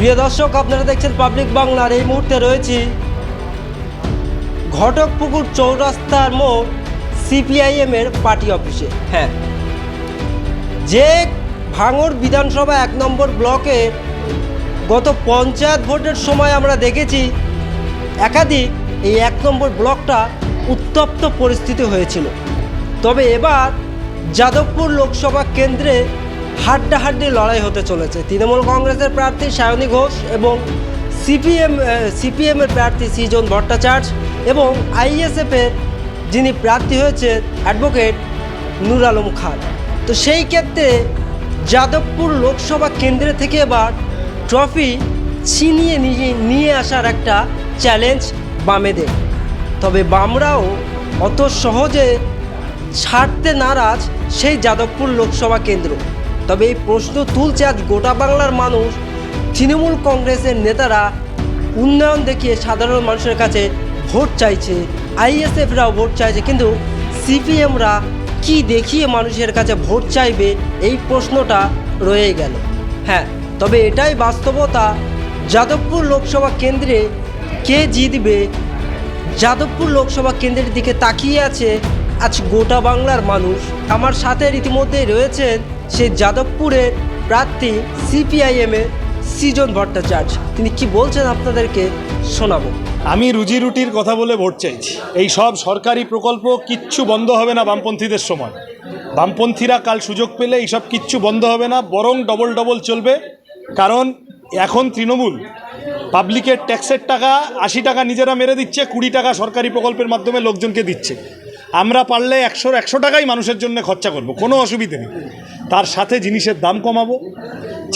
প্রিয় দর্শক, আপনারা দেখছেন পাবলিক বাংলার এই মুহূর্তে রয়েছি ঘটকপুকুর চৌরাস্তার মোড় সিপিআইএম এর পার্টি অফিসে। হ্যাঁ যে ভাঙর বিধানসভা এক নম্বর ব্লকে গত পঞ্চায়েত ভোটের সময় আমরা দেখেছি, একাধিক এই এক নম্বর ব্লকটা উত্তপ্ত পরিস্থিতি হয়েছিল। তবে এবার যাদবপুর লোকসভা কেন্দ্রে হাড্ডাহাড্ডি লড়াই হতে চলেছে। তৃণমূল কংগ্রেসের প্রার্থী সায়নী ঘোষ এবং সিপিএম সিপিএমের প্রার্থী সৃজন ভট্টাচার্য এবং আইএসএফের যিনি প্রার্থী হয়েছে অ্যাডভোকেট নুর আলম খান। তো সেই ক্ষেত্রে যাদবপুর লোকসভা কেন্দ্র থেকে এবার ট্রফি ছিনিয়ে নিয়ে নিয়ে আসার একটা চ্যালেঞ্জ বামেদের। তবে বামরাও অত সহজে ছাড়তে নারাজ সেই যাদবপুর লোকসভা কেন্দ্র। তবে এই প্রশ্ন তুলছে আজ গোটা বাংলার মানুষ। তৃণমূল কংগ্রেসের নেতারা উন্নয়ন দেখিয়ে সাধারণ মানুষের কাছে ভোট চাইছে। আইএসএফরাও ভোট চাইছে, কিন্তু সিপিএমরা কি দেখিয়ে মানুষের কাছে ভোট চাইবে এই প্রশ্নটা রয়ে গেল। হ্যাঁ তবে এটাই বাস্তবতা। যাদবপুর লোকসভা কেন্দ্রে কে জিতবে? যাদবপুর লোকসভা কেন্দ্রের দিকে তাকিয়ে আছে আজ গোটা বাংলার মানুষ। আমার সাথে রীতিমধ্যেই রয়েছেন সেই যাদবপুরের প্রার্থী সিপিআইএমের সৃজন ভট্টাচার্য। তিনি কি বলছেন আপনাদেরকে শোনাবো? আমি রুজি রুটির কথা বলে ভোট চাইছি। এই সব সরকারি প্রকল্প কিচ্ছু বন্ধ হবে না বামপন্থীদের সময় বামপন্থীরা কাল সুযোগ পেলে এইসব কিচ্ছু বন্ধ হবে না, বরং ডবল ডবল চলবে। কারণ এখন তৃণমূল পাবলিকের ট্যাক্সের টাকা, আশি টাকা নিজেরা মেরে দিচ্ছে, কুড়ি টাকা সরকারি প্রকল্পের মাধ্যমে লোকজনকে দিচ্ছে। আমরা পারলে একশোর একশো টাকাই মানুষের জন্য খরচা করব, কোনো অসুবিধে নেই। তার সাথে জিনিসের দাম কমাবো,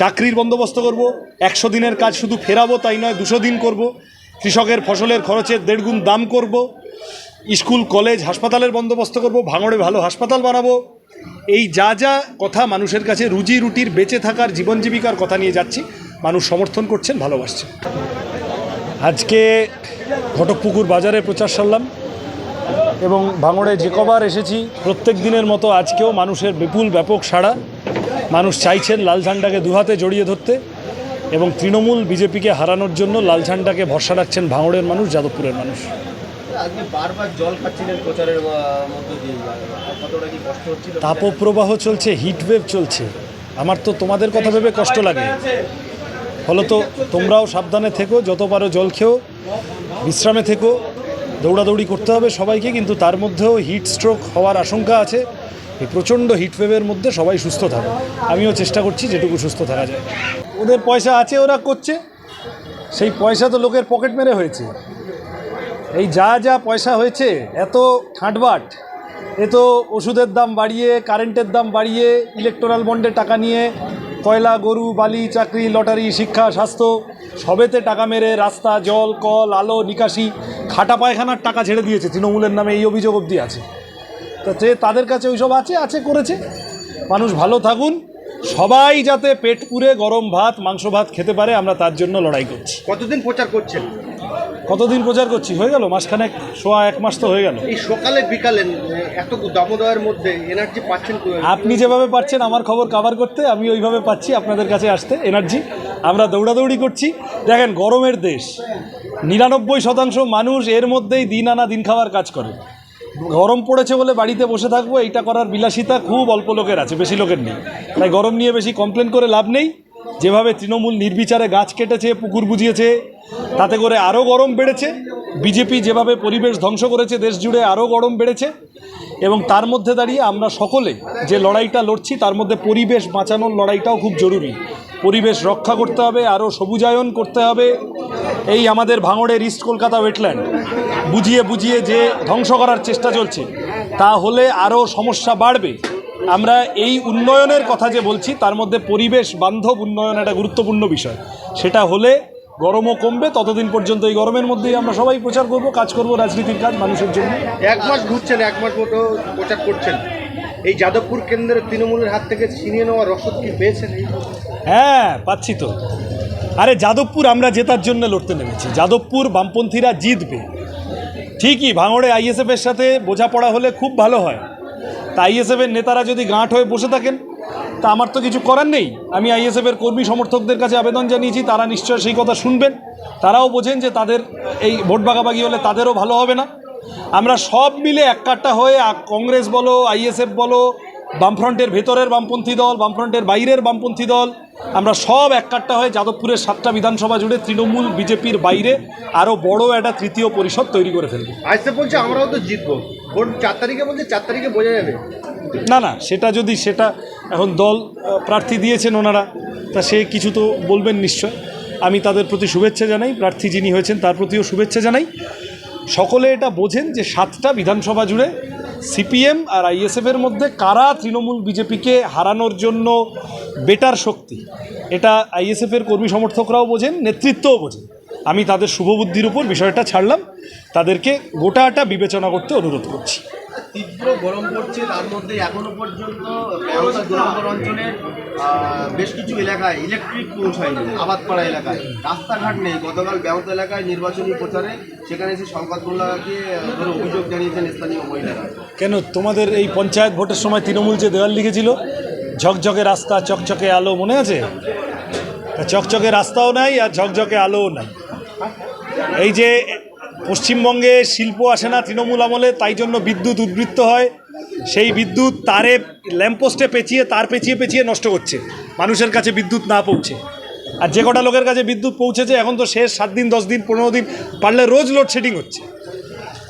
চাকরির বন্দোবস্ত করব, একশো দিনের কাজ শুধু ফেরাবো, তাই নয়, দুশো দিন করব, কৃষকের ফসলের খরচের দেড়গুণ দাম করব, স্কুল, কলেজ, হাসপাতালের বন্দোবস্ত করব, ভাঙড়ে ভালো হাসপাতাল বানাবো। এই যা যা কথা মানুষের কাছে রুজি রুটির বেঁচে থাকার জীবন জীবিকার কথা নিয়ে যাচ্ছি, মানুষ সমর্থন করছেন, ভালোবাসছেন। আজকে ঘটকপুকুর বাজারে প্রচার সারলাম। এবং ভাঙড়ে যে কবার এসেছি প্রত্যেক দিনের মতো আজকেও মানুষের বিপুল ব্যাপক সাড়া। মানুষ চাইছেন লাল ঝান্ডাকে দুহাতে জড়িয়ে ধরতে এবং তৃণমূল বিজেপিকে হারানোর জন্য লাল ঝান্ডাকে ভরসা রাখছেন ভাঙড়ের মানুষ যাদবপুরের মানুষ। তাপপ্রবাহ চলছে হিটওয়েভ চলছে। আমার তো তোমাদের কথা ভেবে কষ্ট লাগে। ফলত তোমরাও সাবধানে থেকো যত পারো জল খেও বিশ্রামে থেকো। দৌড়াদৌড়ি করতে হবে সবাইকে, কিন্তু তার মধ্যেও হিট স্ট্রোক হওয়ার আশঙ্কা আছে। এই প্রচণ্ড হিটওয়েভের মধ্যে সবাই সুস্থ থাকো। আমিও চেষ্টা করছি যেটুকু সুস্থ থাকা যায়। ওদের পয়সা আছে, ওরা করছে। সেই পয়সা তো লোকের পকেট মেরে হয়েছে। এই যা যা পয়সা হয়েছে, এত ঠাঁটবাট এ তো ওষুধের দাম বাড়িয়ে কারেন্টের দাম বাড়িয়ে ইলেকট্রাল বন্ডে টাকা নিয়ে কয়লা, গরু, বালি, চাকরি, লটারি, শিক্ষা, স্বাস্থ্য, সবেতে টাকা মেরে রাস্তা, জল, কল, আলো, নিকাশি, খাটা পায়খানার টাকা ছেড়ে দিয়েছে। তৃণমূলের নামে এই অভিযোগ অবধি আছে। তা যে তাদের কাছে ওইসব আছে আছে, করেছে। মানুষ ভালো থাকুন। সবাই যাতে পেট পুরে গরম ভাত, মাংস ভাত খেতে পারে, আমরা তার জন্য লড়াই করছি। কতদিন প্রচার করছেন? কতদিন প্রচার করছি? হয়ে গেল? মাসখানেক সোয়া এক মাস তো হয়ে গেল। এই সকালে বিকালে এত দামোদয়ের মধ্যে এনার্জি পাচ্ছেন আপনি যেভাবে পাচ্ছেন আমার খবর কভার করতে আমি ওইভাবে পাচ্ছি আপনাদের কাছে আসতে এনার্জি আমরা দৌড়াদৌড়ি করছি। দেখেন গরমের দেশ। নিরানব্বই শতাংশ মানুষ এর মধ্যেই দিন আনা দিন খাওয়ার কাজ করে। গরম পড়েছে বলে বাড়িতে বসে থাকব এইটা করার বিলাসিতা খুব অল্প লোকের আছে বেশি লোকের নেই। তাই গরম নিয়ে বেশি কমপ্লেন করে লাভ নেই। যেভাবে তৃণমূল নির্বিচারে গাছ কেটেছে, পুকুর বুঝিয়েছে, তাতে করে আরও গরম বেড়েছে। বিজেপি যেভাবে পরিবেশ ধ্বংস করেছে, দেশ জুড়ে আরও গরম বেড়েছে। এবং তার মধ্যে দাঁড়িয়ে আমরা সকলে যে লড়াইটা লড়ছি, তার মধ্যে পরিবেশ বাঁচানোর লড়াইটাও খুব জরুরি। পরিবেশ রক্ষা করতে হবে আরও সবুজায়ন করতে হবে। এই আমাদের ভাঙড়ের ইস্ট কলকাতা ওয়েটল্যান্ড। বুঝিয়ে বুঝিয়ে যে ধ্বংস করার চেষ্টা চলছে, তা হলে আরও সমস্যা বাড়বে। আমরা এই উন্নয়নের কথা যে বলছি তার মধ্যে পরিবেশ বান্ধব উন্নয়ন একটা গুরুত্বপূর্ণ বিষয়। সেটা হলে গরমও কমবে ততদিন পর্যন্ত এই গরমের মধ্যেই আমরা সবাই প্রচার করব কাজ করব রাজনীতির কাজ মানুষের জন্য। এক মাস ঘুরছেন এক মাস মতো প্রচার করছেন। এই যাদবপুর কেন্দ্রের তৃণমূলের হাত থেকে ছিনিয়ে নেওয়া রসদ কি পেয়েছেন? হ্যাঁ পাচ্ছি তো। আরে যাদবপুর আমরা জেতার জন্য লড়তে নেমেছি। যাদবপুর বামপন্থীরা জিতবে। ঠিকই ভাঙড়ে আইএসএফের সাথে বোঝাপড়া হলে খুব ভালো হয়। তা আইএসএফের নেতারা যদি গাঁট হয়ে বসে থাকেন, তা আমার তো কিছু করার নেই। আমি আইএসএফের কর্মী সমর্থকদের কাছে আবেদন জানিয়েছি, তারা নিশ্চয় সেই কথা শুনবেন। তারাও বোঝেন যে তাদের এই ভোট ভাগাভাগি হলে তাদেরও ভালো হবে না। আমরা সব মিলে এক কাট্টা হয়ে কংগ্রেস বলো আইএসএফ বলো বামফ্রন্টের ভেতরের বামপন্থী দল বামফ্রন্টের বাইরের বামপন্থী দল। আমরা সব এক কাট্টা হয়ে যাদবপুরের সাতটা বিধানসভা জুড়ে তৃণমূল বিজেপির বাইরে আরও বড় একটা তৃতীয় পরিষদ তৈরি করে ফেলব। আইসে বলছে আমরাও তো জিতবো। ভোট চার তারিখে বলছে চার তারিখে বোঝা যাবে। না না সেটা যদি সেটা এখন দল প্রার্থী দিয়েছেন ওনারা তা সে কিছু তো বলবেন নিশ্চয়। আমি তাদের প্রতি শুভেচ্ছা জানাই প্রার্থী যিনি হয়েছেন তার প্রতিও শুভেচ্ছা জানাই। সকলে এটা বোঝেন যে সাতটা বিধানসভা জুড়ে সিপিএম আর আইএসএফের মধ্যে কারা তৃণমূল বিজেপিকে হারানোর জন্য বেটার শক্তি? এটা আইএসএফের কর্মী সমর্থকরাও বোঝেন, নেতৃত্বও বোঝেন। আমি তাদের শুভবুদ্ধির উপর বিষয়টা ছাড়লাম। তাদেরকে গোটাটা বিবেচনা করতে অনুরোধ করছি। তীব্র গরম পড়ছে তার মধ্যে এখনও পর্যন্ত অঞ্চলের বেশ কিছু এলাকায় ইলেকট্রিক পৌঁছায়নি আবাদপাড়া এলাকায়। রাস্তাঘাট নেই গতকাল ব্যাহত এলাকায় নির্বাচনী প্রচারে সেখানে এসে মোল্লাকে অভিযোগ জানিয়েছেন স্থানীয় মহিলারা। কেন তোমাদের এই পঞ্চায়েত ভোটের সময় তৃণমূল যে দেওয়াল লিখেছিল ঝকঝকে রাস্তা চকচকে আলো মনে আছে? চকচকে রাস্তাও নাই আর ঝকঝকে আলোও নাই। এই যে পশ্চিমবঙ্গে শিল্প আসে না তৃণমূল আমলে, তাই জন্য বিদ্যুৎ উদ্বৃত্ত হয়। সেই বিদ্যুৎ তারে ল্যাম্পোস্টে পেঁচিয়ে, তার পেঁচিয়ে পেঁচিয়ে নষ্ট করছে মানুষের কাছে বিদ্যুৎ না পৌঁছে। আর যে কটা লোকের কাছে বিদ্যুৎ পৌঁছেছে, এখন তো শেষ সাত দিন, দশ দিন, পনেরো দিন, পারলে রোজ লোডশেডিং হচ্ছে।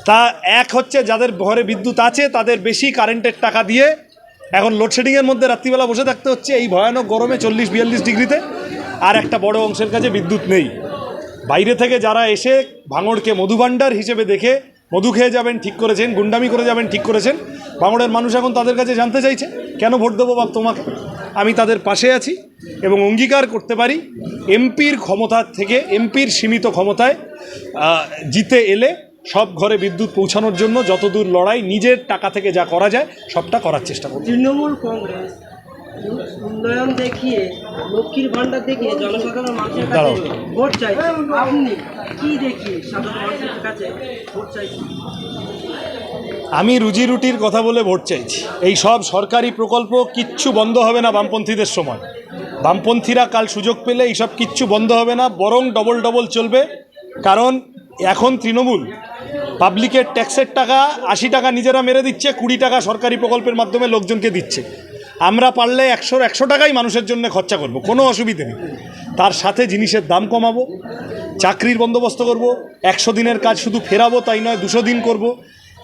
তা এক হচ্ছে যাদের ঘরে বিদ্যুৎ আছে, তাদের বেশি কারেন্টের টাকা দিয়ে এখন লোডশেডিংয়ের মধ্যে রাত্রিবেলা বসে থাকতে হচ্ছে। এই ভয়ানক গরমে চল্লিশ, বিয়াল্লিশ ডিগ্রিতে। আর একটা বড় অংশের কাছে বিদ্যুৎ নেই। বাইরে থেকে যারা এসে ভাঙড়কে মধুভাণ্ডার হিসেবে দেখে মধু খেয়ে যাবেন, ঠিক করেছেন, গুন্ডামি করে যাবেন, ঠিক করেছেন, ভাঙড়ের মানুষ এখন তাদের কাছে জানতে চাইছে, কেন ভোট দেবো বাপ তোমাকে? আমি তাদের পাশে আছি এবং অঙ্গীকার করতে পারি, এমপির ক্ষমতা থেকে, এমপির সীমিত ক্ষমতায় জিতে এলে সব ঘরে বিদ্যুৎ পৌঁছানোর জন্য যতদূর লড়াই, নিজের টাকা থেকে যা করা যায়, সবটা করার চেষ্টা করব। তৃণমূল কংগ্রেস উন্নয়ন দেখিয়ে লক্ষ্মীর ভাণ্ডার দেখিয়ে জনসাধারণ মানুষের কাছে ভোট চাই। আপনি কি দেখিয়ে সাধারণ মানুষের কাছে ভোট চাইছেন? আমি রুজি রুটির কথা বলে ভোট চাইছি। এই সব সরকারি প্রকল্প কিচ্ছু বন্ধ হবে না বামপন্থীদের সময়। বামপন্থীরা কাল সুযোগ পেলে এইসব কিচ্ছু বন্ধ হবে না বরং ডবল ডবল চলবে। কারণ এখন তৃণমূল পাবলিকের ট্যাক্সের টাকা আশি টাকা নিজেরা মেরে দিচ্ছে কুড়ি টাকা সরকারি প্রকল্পের মাধ্যমে লোকজনকে দিচ্ছে। আমরা পারলে একশোর একশো টাকাই মানুষের জন্য খরচা করব, কোনো অসুবিধে নেই। তার সাথে জিনিসের দাম কমাবো, চাকরির বন্দোবস্ত করব, একশো দিনের কাজ শুধু ফেরাবো, তাই নয়, দুশো দিন করব,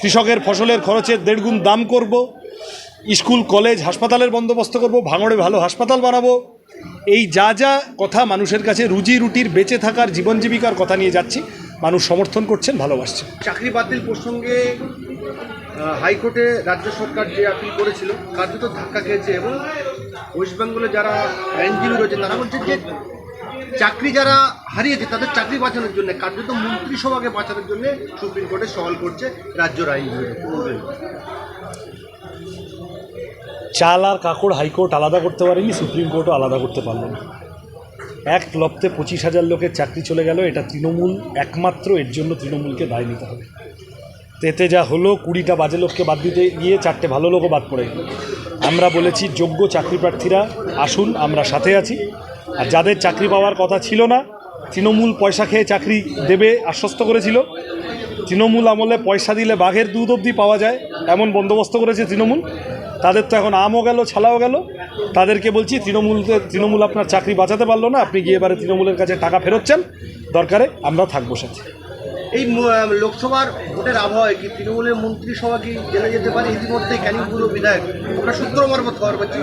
কৃষকের ফসলের খরচের দেড়গুণ দাম করব, স্কুল, কলেজ, হাসপাতালের বন্দোবস্ত করব, ভাঙড়ে ভালো হাসপাতাল বানাবো। এই যা যা কথা মানুষের কাছে রুজি রুটির বেঁচে থাকার জীবন জীবিকার কথা নিয়ে যাচ্ছি, মানুষ সমর্থন করছেন, ভালোবাসছেন। চাকরি বাতিল প্রসঙ্গে হাইকোর্টে রাজ্য সরকার যে আপিল করেছিল কার্যত ধাক্কা খেয়েছে এবং ওয়েস্ট বেঙ্গলে যারা আইনজীবী রয়েছে, তারা বলছে যে চাকরি যারা হারিয়েছে, তাদের চাকরি বাঁচানোর জন্য, কার্যত মন্ত্রিসভাকে বাঁচানোর জন্য সুপ্রিম কোর্টে সওয়াল করছে রাজ্যের আইনজীবী চাল আর কাকড় হাইকোর্ট আলাদা করতে পারেনি সুপ্রিম কোর্টও আলাদা করতে পারল না। এক লপ্তে পঁচিশ হাজার লোকের চাকরি চলে গেল, এটা তৃণমূল একমাত্র, এর জন্য তৃণমূলকে দায় নিতে হবে। তেতে যা হলো, কুড়িটা বাজে লোককে বাদ দিতে গিয়ে চারটে ভালো লোকও বাদ পড়ে আমরা বলেছি, যোগ্য চাকরি প্রার্থীরা আসুন, আমরা সাথে আছি। আর যাদের চাকরি পাওয়ার কথা ছিল না, তৃণমূল পয়সা খেয়ে চাকরি দেবে আশ্বস্ত করেছিল। তৃণমূল আমলে পয়সা দিলে বাঘের দুধ অবধি পাওয়া যায়, এমন বন্দোবস্ত করেছে তৃণমূল। তাদের তো এখন আমও গেল, ছালাও গেল। তাদেরকে বলছি, তৃণমূলকে, তৃণমূল আপনার চাকরি বাঁচাতে পারল না। আপনি গিয়ে এবারে তৃণমূলের কাছে টাকা ফেরত চান। দরকারে আমরা থাকব সাথে। এই লোকসভার ভোটের আবহাওয়ায় কি তৃণমূলের মন্ত্রিসভা কি জেলে যেতে পারে? ইতিমধ্যে ক্যানিংপুরের বিধায়ক, আমরা সূত্র মারফত খবর পাচ্ছি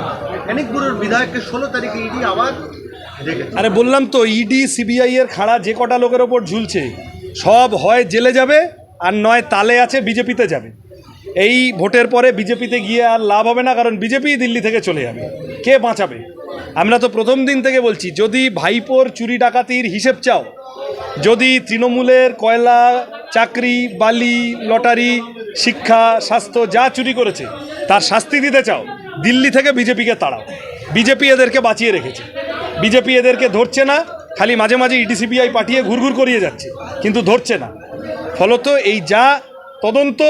ক্যানিংপুরের বিধায়ককে ষোলো তারিখে ইডি আবার আরে বললাম তো, ইডি, সিবিআই এর খাড়া যে কটা লোকের ওপর ঝুলছে, সব হয় জেলে যাবে আর নয় তালে আছে বিজেপিতে যাবে। এই ভোটের পরে বিজেপিতে গিয়ে আর লাভ হবে না, কারণ বিজেপি দিল্লি থেকে চলে যাবে। কে বাঁচাবে? আমরা তো প্রথম দিন থেকে বলছি, যদি ভাইপোর চুরি ডাকাতির হিসেব চাও যদি তৃণমূলের কয়লা, চাকরি, বালি, লটারি, শিক্ষা, স্বাস্থ্য যা চুরি করেছে, তার শাস্তি দিতে চাও, দিল্লি থেকে বিজেপিকে তাড়াও। বিজেপি এদেরকে বাঁচিয়ে রেখেছে। বিজেপি এদেরকে ধরছে না, খালি মাঝে মাঝে ইডিসিবিআই পাঠিয়ে ঘুরঘুর করিয়ে যাচ্ছে, কিন্তু ধরছে না। ফলত এই যা তদন্ত,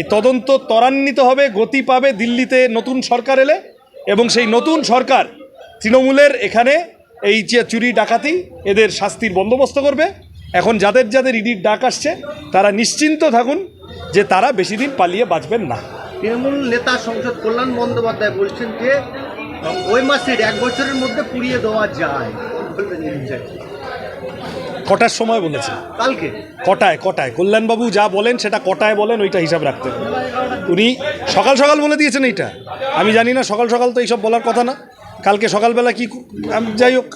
এই তদন্ত ত্বরান্বিত হবে, গতি পাবে দিল্লিতে নতুন সরকার এলে এবং সেই নতুন সরকার তৃণমূলের এখানে এই যে চুরি ডাকাতি এদের শাস্তির বন্দোবস্ত করবে। এখন যাদের যাদের ইডির ডাক আসছে তারা নিশ্চিন্ত থাকুন যে তারা বেশি দিন পালিয়ে বাঁচবেন না। তৃণমূল নেতা সংসদ কল্যাণ বন্দ্যোপাধ্যায় বলছেন যে ওই মাসের এক বছরের মধ্যে পুড়িয়ে দেওয়া যায়? কটার সময় বলেছে কালকে। কটায় কটায়? কল্যাণবাবু যা বলেন সেটা কটায় বলেন ওইটা হিসাব রাখতে উনি সকাল সকাল বলে দিয়েছেন এইটা। আমি জানি না সকাল সকাল তো এইসব বলার কথা না। কালকে সকালবেলা কি যাই হোক,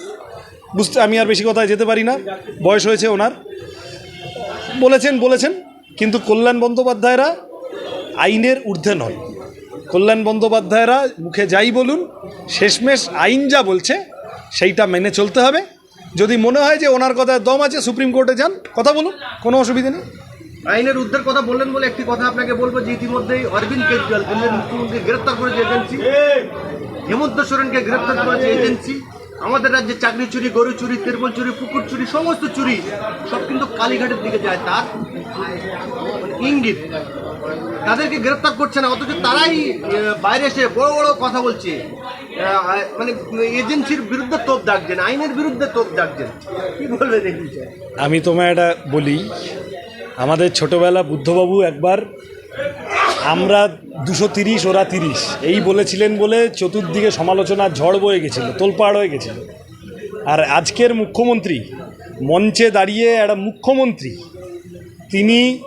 বুঝতে আমি আর বেশি কথায় যেতে পারি না। বয়স হয়েছে ওনার। বলেছেন বলেছেন, কিন্তু কল্যাণ বন্দ্যোপাধ্যায়রা আইনের ঊর্ধ্বে নয়। কল্যাণ বন্দ্যোপাধ্যায়রা মুখে যাই বলুন, শেষমেশ আইন যা বলছে, সেইটা মেনে চলতে হবে। যদি মনে হয় যে ওনার কথায় দম আছে, সুপ্রিম কোর্টে যান, কথা বলুন, কোনো অসুবিধা নেই। আইনের উদ্ধার কথা বললেন বলে একটি কথা আপনাকে বলব যে ইতিমধ্যেই অরবিন্দ কেজরিওয়াল মুখ্যমন্ত্রী গ্রেপ্তার করেছে এজেন্সি। হেমন্ত সোরেনকে গ্রেপ্তার করেছে এজেন্সি। আমাদের রাজ্যে চাকরি চুরি, গরু চুরি তেরবল চুরি, পুকুর চুরি, সমস্ত চুরি। সব কিন্তু কালীঘাটের দিকে যায়। তার ইঙ্গিত, তাদেরকে গ্রেপ্তার করছে না, অথচ তারাই বাইরে এসে বড় বড় কথা বলছে। মানে এজেন্সির বিরুদ্ধে তোপ ডাকছেন আইনের বিরুদ্ধে তোপ ডাকছেন কি বলবেন এই আমি তোমায় এটা বলি, আমাদের ছোটবেলা বুদ্ধবাবু একবার আমরা দুশো তিরিশ, ওরা তিরিশ। এই বলেছিলেন বলে চতুর্দিকে সমালোচনার ঝড় বয়ে গেছিল, তোলপাড় হয়ে গেছিল। আর আজকের মুখ্যমন্ত্রী মঞ্চে দাঁড়িয়ে একটা মুখ্যমন্ত্রী, তিনি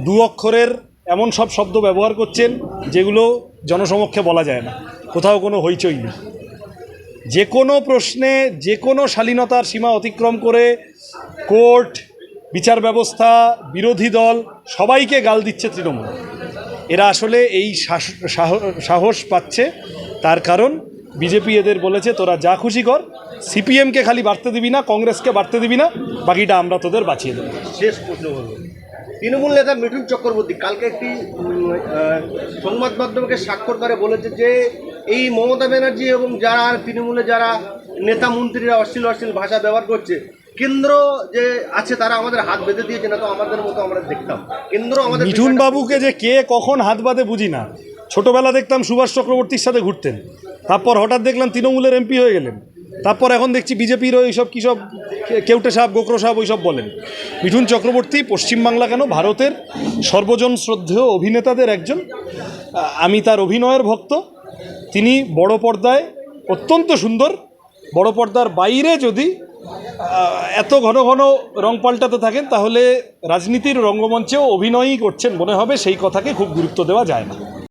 দু অক্ষরের এমন সব শব্দ ব্যবহার করছেন যেগুলো জনসমক্ষে বলা যায় না। কোথাও কোনো হইচই নেই। যে কোনো প্রশ্নে, যে কোনো শালীনতার সীমা অতিক্রম করে কোর্ট, বিচার ব্যবস্থা, বিরোধী দল সবাইকে গাল দিচ্ছে তৃণমূল। এরা আসলে এই সাহস- পাচ্ছে। তার কারণ বিজেপি এদের বলেছে, তোরা যা খুশি কর, সিপিএমকে খালি বাড়তে দিবি না, কংগ্রেসকে বাড়তে দিবি না, বাকিটা আমরা তোদের বাঁচিয়ে দেবো। শেষ প্রশ্ন তৃণমূল নেতা মিঠুন চক্রবর্তী কালকে একটি সংবাদ মাধ্যমকে স্বাক্ষর করে বলেছে যে, এই মমতা ব্যানার্জি এবং যারা তৃণমূলে যারা নেতা মন্ত্রীরা অশ্লীল অশ্লীল ভাষা ব্যবহার করছে কেন্দ্র যে আছে তারা আমাদের হাত বেঁধে দিয়েছে না তো আমাদের মতো আমরা দেখতাম। কেন্দ্র আমাদের মিঠুন বাবুকে যে কে কখন হাত বাঁধে বুঝি না। ছোটবেলা দেখতাম সুভাষ চক্রবর্তীর সাথে ঘুরতেন। তারপর হঠাৎ দেখলাম তৃণমূলের এমপি হয়ে গেলেন। তারপর এখন দেখছি বিজেপির ওই সব কী সব কেউটে সাহেব গোকরো সাহেব ওই সব বলেন। মিঠুন চক্রবর্তী পশ্চিমবাংলা কেন? ভারতের সর্বজন শ্রদ্ধেয় অভিনেতাদের একজন। আমি তার অভিনয়ের ভক্ত। তিনি বড় পর্দায় অত্যন্ত সুন্দর। বড় পর্দার বাইরে যদি এত ঘন ঘন রং পাল্টাতে থাকেন, তাহলে রাজনীতির রঙ্গমঞ্চেও অভিনয়ই করছেন মনে হবে, সেই কথাকে খুব গুরুত্ব দেওয়া যায় না।